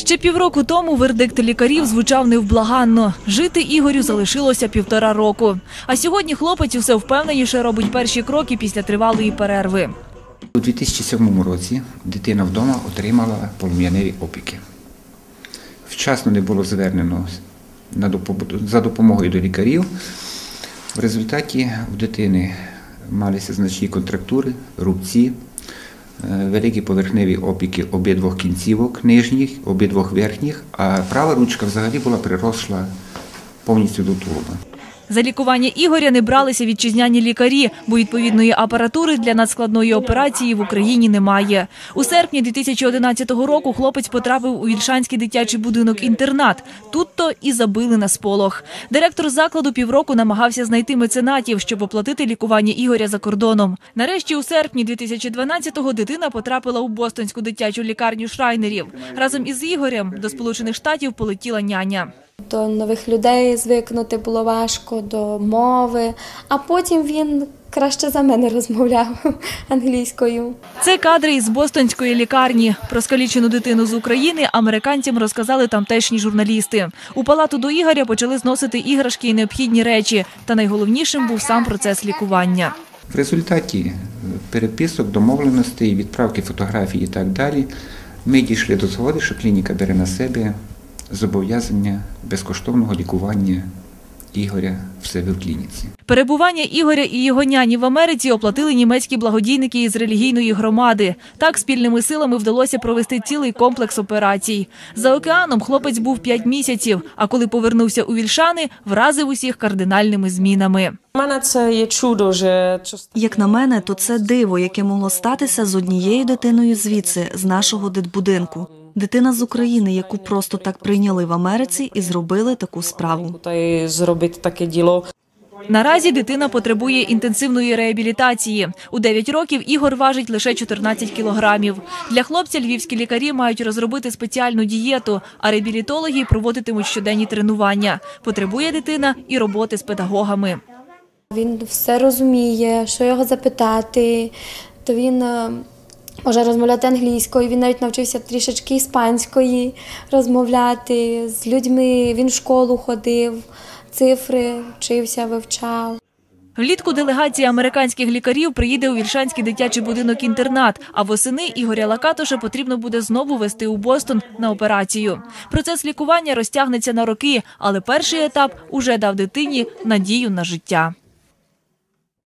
Ще півроку тому вердикт лікарів звучав невблаганно. Жити Ігорю залишилося півтора року. А сьогодні хлопець усе впевненіше робить перші кроки після тривалої перерви. У 2007 році дитина вдома отримала полум'яневі опіки. Вчасно не було звернено за допомогою до лікарів. В результаті у дитини малися значні контрактури, рубці, великі поверхневі опіки обидвох кінцівок нижніх, обидвох верхніх, а права ручка взагалі була приросла повністю до тулуба. За лікування Ігоря не бралися вітчизняні лікарі, бо відповідної апаратури для надскладної операції в Україні немає. У серпні 2011 року хлопець потрапив у Вільшанський дитячий будинок-інтернат. Тут-то і забили на сполох. Директор закладу півроку намагався знайти меценатів, щоб оплатити лікування Ігоря за кордоном. Нарешті, у серпні 2012-го дитина потрапила у Бостонську дитячу лікарню Шрайнерів. Разом із Ігорем до Сполучених Штатів полетіла няня. До нових людей звикнути було важко, до мови, а потім він краще за мене розмовляв англійською. Це кадри із бостонської лікарні. Про скалічену дитину з України американцям розказали тамтешні журналісти. У палату до Ігоря почали зносити іграшки і необхідні речі. Та найголовнішим був сам процес лікування. В результаті е, переписок, домовленостей, відправки фотографій і так далі, ми дійшли до згоди, що клініка бере на себе зобов'язання безкоштовного лікування Ігоря в себе в клініці. Перебування Ігоря і його няні в Америці оплатили німецькі благодійники із релігійної громади. Так спільними силами вдалося провести цілий комплекс операцій. За океаном хлопець був 5 місяців, а коли повернувся у Вільшани, вразив усіх кардинальними змінами. Мене це є чудо, Як на мене, то це диво, яке могло статися з однією дитиною звідси, з нашого дитбудинку. Дитина з України, яку просто так прийняли в Америці і зробили таку справу. tutaj зробити таке діло. Наразі дитина потребує інтенсивної реабілітації. У 9 років Ігор важить лише 14 кілограмів. Для хлопця львівські лікарі мають розробити спеціальну дієту, а реабілітологи проводитимуть щоденні тренування. Потребує дитина і роботи з педагогами. Він все розуміє, що його запитати, то він е, може розмовляти англійською, він навіть навчився трішечки іспанської розмовляти з людьми. Він в школу ходив, цифри вчився, вивчав. Влітку делегація американських лікарів приїде у Вільшанський дитячий будинок-інтернат, а восени Ігоря Лакатоша потрібно буде знову вести у Бостон на операцію. Процес лікування розтягнеться на роки, але перший етап уже дав дитині надію на життя.